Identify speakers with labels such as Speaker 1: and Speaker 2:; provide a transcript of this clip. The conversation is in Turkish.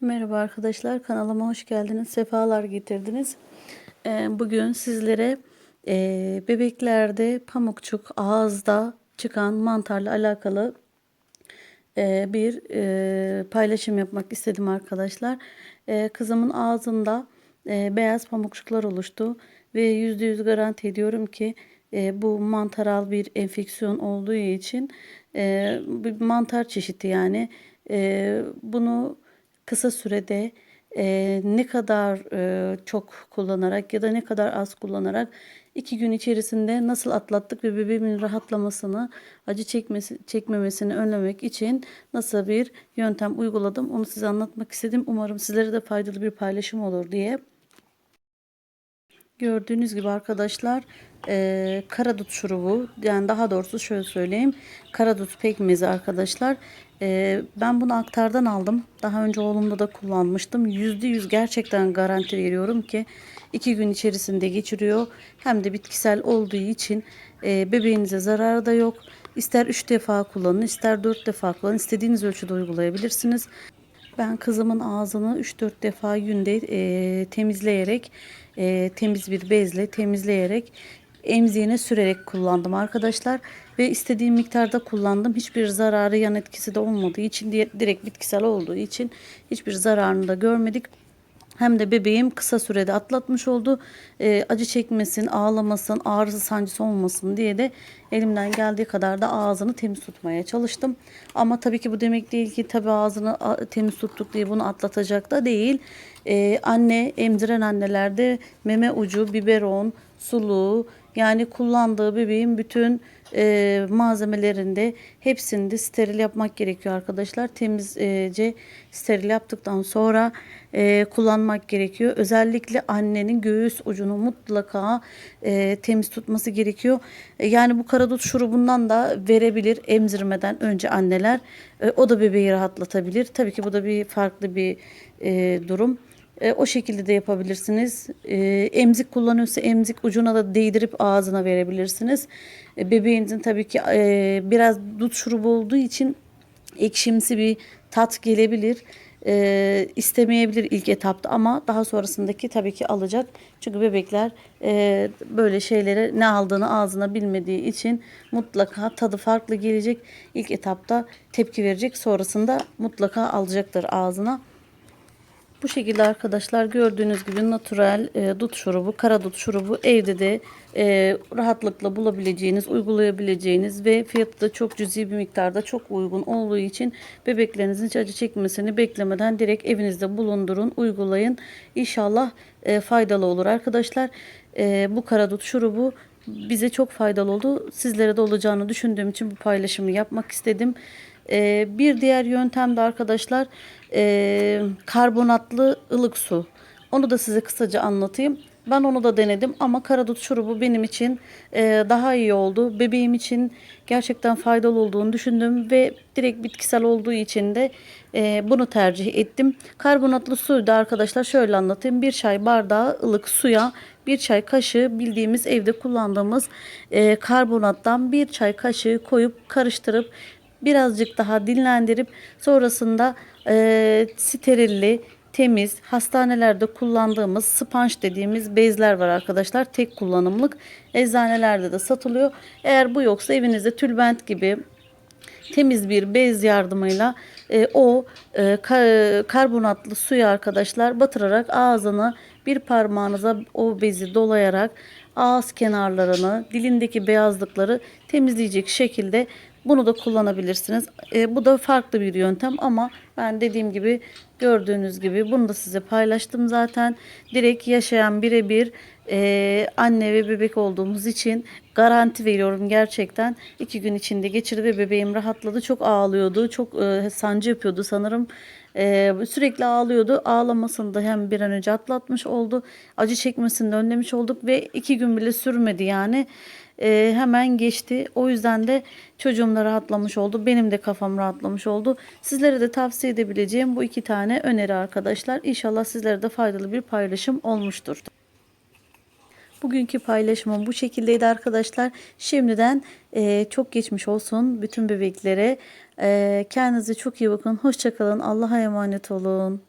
Speaker 1: Merhaba arkadaşlar kanalıma hoş geldiniz. Sefalar getirdiniz. Ee, Bugün sizlere e, bebeklerde pamukçuk ağızda çıkan mantarla alakalı e, bir e, paylaşım yapmak istedim arkadaşlar. Kızımın ağzında beyaz pamukçuklar oluştu ve %100 garanti ediyorum ki bu mantaral bir enfeksiyon olduğu için bir mantar çeşidi yani E, bunu kısa sürede e, ne kadar e, çok kullanarak ya da ne kadar az kullanarak iki gün içerisinde nasıl atlattık ve bebeğimin rahatlamasını, acı çekmesi, çekmemesini önlemek için nasıl bir yöntem uyguladım onu size anlatmak istedim. Umarım sizlere de faydalı bir paylaşım olur diye. Gördüğünüz gibi arkadaşlar e, karadut şurubu yani daha doğrusu şöyle söyleyeyim karadut pekmezi arkadaşlar. E, ben bunu aktardan aldım. Daha önce oğlumda da kullanmıştım. %100 gerçekten garanti veriyorum ki iki gün içerisinde geçiriyor. Hem de bitkisel olduğu için e, bebeğinize zararı da yok. İster 3 defa kullanın ister 4 defa kullanın. İstediğiniz ölçüde uygulayabilirsiniz ben kızımın ağzını 3-4 defa günde e, temizleyerek e, temiz bir bezle temizleyerek emziğine sürerek kullandım arkadaşlar ve istediğim miktarda kullandım. Hiçbir zararı yan etkisi de olmadığı için direkt bitkisel olduğu için hiçbir zararını da görmedik. Hem de bebeğim kısa sürede atlatmış oldu. E, acı çekmesin, ağlamasın, ağrısı sancısı olmasın diye de elimden geldiği kadar da ağzını temiz tutmaya çalıştım. Ama tabii ki bu demek değil ki tabii ağzını temiz tuttuk diye bunu atlatacak da değil. E, anne, emziren annelerde meme ucu, biberon, suluğu yani kullandığı bebeğin bütün e, malzemelerinde hepsini de steril yapmak gerekiyor arkadaşlar. Temizce steril yaptıktan sonra e, kullanmak gerekiyor. Özellikle annenin göğüs ucunu mutlaka e, temiz tutması gerekiyor. E, yani bu karadut şurubundan da verebilir emzirmeden önce anneler. E, o da bebeği rahatlatabilir. Tabii ki bu da bir farklı bir e, durum. E, o şekilde de yapabilirsiniz. E, emzik kullanıyorsa emzik ucuna da değdirip ağzına verebilirsiniz. E, bebeğinizin tabii ki e, biraz dut şurubu olduğu için ekşimsi bir tat gelebilir. E, istemeyebilir ilk etapta ama daha sonrasındaki tabii ki alacak. Çünkü bebekler e, böyle şeylere ne aldığını ağzına bilmediği için mutlaka tadı farklı gelecek. İlk etapta tepki verecek. Sonrasında mutlaka alacaktır ağzına. Bu şekilde arkadaşlar gördüğünüz gibi natural e, dut şurubu, kara dut şurubu evde de e, rahatlıkla bulabileceğiniz, uygulayabileceğiniz ve fiyatı da çok cüzi bir miktarda çok uygun olduğu için bebeklerinizin hiç acı çekmesini beklemeden direkt evinizde bulundurun, uygulayın. İnşallah e, faydalı olur arkadaşlar. E, bu kara dut şurubu bize çok faydalı oldu. Sizlere de olacağını düşündüğüm için bu paylaşımı yapmak istedim. E, bir diğer yöntem de arkadaşlar e, karbonatlı ılık su. Onu da size kısaca anlatayım. Ben onu da denedim ama karadut şurubu benim için e, daha iyi oldu. Bebeğim için gerçekten faydalı olduğunu düşündüm ve direkt bitkisel olduğu için de e, bunu tercih ettim. Karbonatlı suyu da arkadaşlar şöyle anlatayım. Bir çay bardağı ılık suya bir çay kaşığı bildiğimiz evde kullandığımız e, karbonattan bir çay kaşığı koyup karıştırıp birazcık daha dinlendirip sonrasında e, sterilli temiz hastanelerde kullandığımız sponge dediğimiz bezler var arkadaşlar. Tek kullanımlık eczanelerde de satılıyor. Eğer bu yoksa evinizde tülbent gibi temiz bir bez yardımıyla e, o e, karbonatlı suyu arkadaşlar batırarak ağzını bir parmağınıza o bezi dolayarak ağız kenarlarını, dilindeki beyazlıkları temizleyecek şekilde bunu da kullanabilirsiniz. E, bu da farklı bir yöntem ama ben dediğim gibi gördüğünüz gibi bunu da size paylaştım zaten. Direkt yaşayan birebir e, anne ve bebek olduğumuz için garanti veriyorum gerçekten. iki gün içinde geçirdi ve bebeğim rahatladı. Çok ağlıyordu. Çok e, sancı yapıyordu sanırım. Ee, sürekli ağlıyordu. Ağlamasını da hem bir an önce atlatmış oldu. Acı çekmesini de önlemiş olduk ve iki gün bile sürmedi yani. Ee, hemen geçti. O yüzden de çocuğum da rahatlamış oldu. Benim de kafam rahatlamış oldu. Sizlere de tavsiye edebileceğim bu iki tane öneri arkadaşlar. İnşallah sizlere de faydalı bir paylaşım olmuştur. Bugünkü paylaşımım bu şekildeydi arkadaşlar. Şimdiden e, çok geçmiş olsun bütün bebeklere. E, kendinize çok iyi bakın. Hoşçakalın. Allah'a emanet olun.